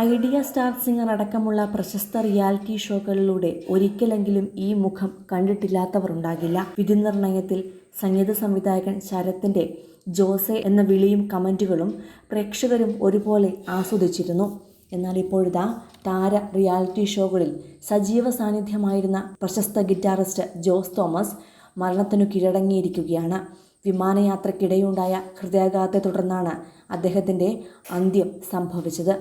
Idea star singer അടക്കമുള്ള പ്രശസ്ത reality ഷോകളിലൂടെ ഒരിക്കലെങ്കിലും ഈ മുഖം കണ്ടിട്ടില്ലാത്തവർ ഉണ്ടാകില്ല വിധിനിർണയത്തിൽ സംഗീത സംവിധായകൻ ശരത്തിന്റെ ജോസെ എന്ന വിളിയും കമന്റുകളും പ്രേക്ഷകരും ഒരുപോലെ ആസ്വദിച്ചിരുന്നു. എന്നാൽ ഇപ്പോഴിതാ താര റിയാലിറ്റി ഷോകളിൽ സജീവ സാന്നിധ്യമായിരുന്ന പ്രശസ്ത ഗിറ്റാറിസ്റ്റ് ജോസ് തോമസ് മരണത്തിനു കീഴടങ്ങിയിരിക്കുകയാണ്. വിമാനയാത്രക്കിടെയുണ്ടായ ഹൃദയാഘാതത്തെ തുടർന്നാണ് അദ്ദേഹത്തിന്റെ അന്ത്യം സംഭവിച്ചത്.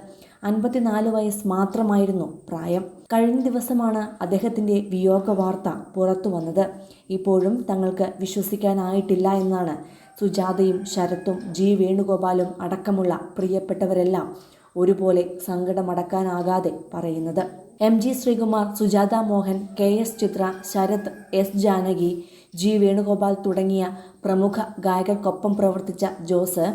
അൻപത്തിനാല് വയസ്സ് മാത്രമായിരുന്നു പ്രായം. കഴിഞ്ഞ ദിവസമാണ് അദ്ദേഹത്തിന്റെ വിയോഗ വാർത്ത പുറത്തു വന്നത് ഇപ്പോഴും തങ്ങൾക്ക് വിശ്വസിക്കാനായിട്ടില്ല എന്നാണ് സുജാതയും ശരത്തും ജി വേണുഗോപാലും അടക്കമുള്ള പ്രിയപ്പെട്ടവരെല്ലാം ഒരുപോലെ സങ്കടമടക്കാനാകാതെ പറയുന്നത്. M G Sreekumar Sujatha Mohan K S Chithra Sarath S Janaki G Venugopal തുടങ്ങിയ പ്രമുഖ ഗായകർക്കൊപ്പം പ്രവർത്തിച്ച ജോസ്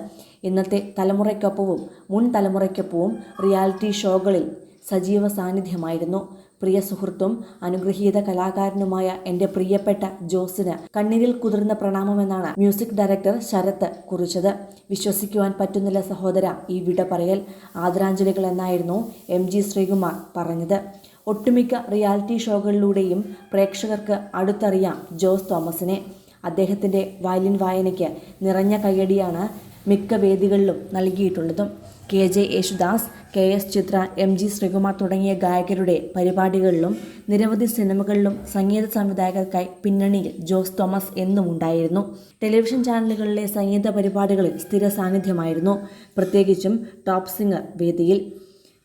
ഇന്നത്തെ തലമുറയ്ക്കൊപ്പവും മുൻ തലമുറയ്ക്കൊപ്പവും റിയാലിറ്റി ഷോകളിൽ സജീവ സാന്നിധ്യമായിരുന്നു. പ്രിയ സുഹൃത്തും അനുഗ്രഹീത കലാകാരനുമായ എന്റെ പ്രിയപ്പെട്ട ജോസിന് കണ്ണീരിൽ കുതിർന്ന പ്രണാമമെന്നാണ് മ്യൂസിക് ഡയറക്ടർ ശരത്ത് കുറിച്ചത്. വിശ്വസിക്കുവാൻ പറ്റുന്നില്ല സഹോദര ഈ വിട പറയൽ ആദരാഞ്ജലികൾ എന്നായിരുന്നു എം ജി ശ്രീകുമാർ പറഞ്ഞത്. ഒട്ടുമിക്ക റിയാലിറ്റി ഷോകളിലൂടെയും പ്രേക്ഷകർക്ക് അടുത്തറിയാം ജോസ് തോമസിനെ. അദ്ദേഹത്തിന്റെ വയലിൻ വായനയ്ക്ക് നിറഞ്ഞ കയ്യടിയാണ് മിക്ക വേദികളിലും നൽകിയിട്ടുള്ളതും. K J Yesudas K S Chithra M G Sreekumar തുടങ്ങിയ ഗായകരുടെ പരിപാടികളിലും നിരവധി സിനിമകളിലും സംഗീത സംവിധായകർക്കായി പിന്നണിയിൽ ജോസ് തോമസ് എന്നും ഉണ്ടായിരുന്നു. ടെലിവിഷൻ ചാനലുകളിലെ സംഗീത പരിപാടികളിൽ സ്ഥിര സാന്നിധ്യമായിരുന്നു. പ്രത്യേകിച്ചും ടോപ്പ് സിംഗർ വേദിയിൽ.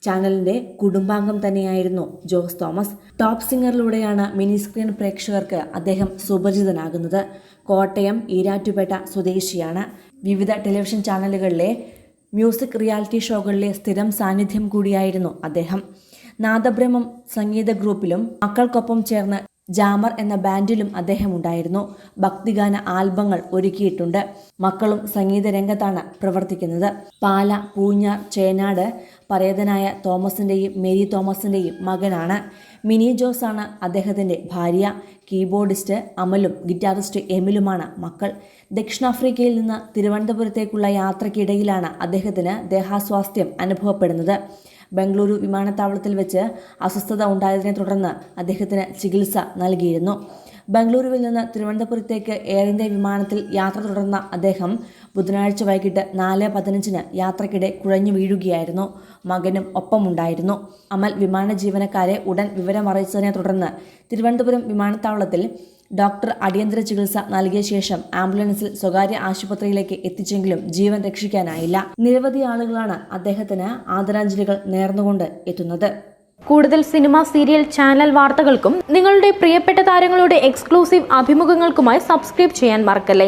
ചാനലിന്റെ കുടുംബാംഗം തന്നെയായിരുന്നു ജോസ് തോമസ്. ടോപ്പ് സിംഗറിലൂടെയാണ് മിനി സ്ക്രീൻ പ്രേക്ഷകർക്ക് അദ്ദേഹം സുപരിചിതനാകുന്നത്. കോട്ടയം ഈരാറ്റുപേട്ട സ്വദേശിയാണ്. വിവിധ ടെലിവിഷൻ ചാനലുകളിലെ മ്യൂസിക് റിയാലിറ്റി ഷോകളിലെ സ്ഥിരം സാന്നിധ്യം കൂടിയായിരുന്നു അദ്ദേഹം. നാദബ്രഹ്മം സംഗീത ഗ്രൂപ്പിലും മക്കൾക്കൊപ്പം ചേർന്ന് ജാമർ എന്ന ബാൻഡിലും അദ്ദേഹം ഉണ്ടായിരുന്നു. ഭക്തിഗാന ആൽബങ്ങൾ ഒരുക്കിയിട്ടുണ്ട്. മക്കളും സംഗീത രംഗത്താണ് പ്രവർത്തിക്കുന്നത്. പാല പൂഞ്ഞാർ ചേനാട് പരേതനായ തോമസിന്റെയും മേരി തോമസിന്റെയും മകനാണ്. മിനി ജോസ് ആണ് അദ്ദേഹത്തിന്റെ ഭാര്യ. കീബോർഡിസ്റ്റ് അമലും ഗിറ്റാറിസ്റ്റ് എമിലുമാണ് മക്കൾ. ദക്ഷിണാഫ്രിക്കയിൽ നിന്ന് തിരുവനന്തപുരത്തേക്കുള്ള യാത്രയ്ക്കിടയിലാണ് അദ്ദേഹത്തിന് ദേഹാസ്വാസ്ഥ്യം അനുഭവപ്പെടുന്നത്. ബംഗളൂരു വിമാനത്താവളത്തിൽ വെച്ച് അസ്വസ്ഥത ഉണ്ടായതിനെ തുടർന്ന് അദ്ദേഹത്തിന് ചികിത്സ നൽകിയിരുന്നു. ബംഗളൂരുവിൽ നിന്ന് തിരുവനന്തപുരത്തേക്ക് എയർ ഇന്ത്യ വിമാനത്തിൽ യാത്ര തുടർന്ന അദ്ദേഹം ബുധനാഴ്ച വൈകിട്ട് നാല് പതിനഞ്ചിന് യാത്രക്കിടെ കുഴഞ്ഞു വീഴുകയായിരുന്നു. മകനും ഒപ്പമുണ്ടായിരുന്നു. അമൽ വിമാന ജീവനക്കാരെ ഉടൻ വിവരമറിയിച്ചതിനെ തുടർന്ന് തിരുവനന്തപുരം വിമാനത്താവളത്തിൽ ഡോക്ടർ അടിയന്തര ചികിത്സ നൽകിയ ശേഷം ആംബുലൻസിൽ സ്വകാര്യ ആശുപത്രിയിലേക്ക് എത്തിച്ചെങ്കിലും ജീവൻ രക്ഷിക്കാനായില്ല. നിരവധി ആളുകളാണ് അദ്ദേഹത്തിന് ആദരാഞ്ജലികൾ നേർന്നുകൊണ്ട് എത്തുന്നത്. കൂടുതൽ സിനിമ സീരിയൽ ചാനൽ വാർത്തകൾക്കും നിങ്ങളുടെ പ്രിയപ്പെട്ട താരങ്ങളുടെ എക്സ്ക്ലൂസീവ് അഭിമുഖങ്ങൾക്കുമായി സബ്സ്ക്രൈബ് ചെയ്യാൻ മറക്കല്ലേ?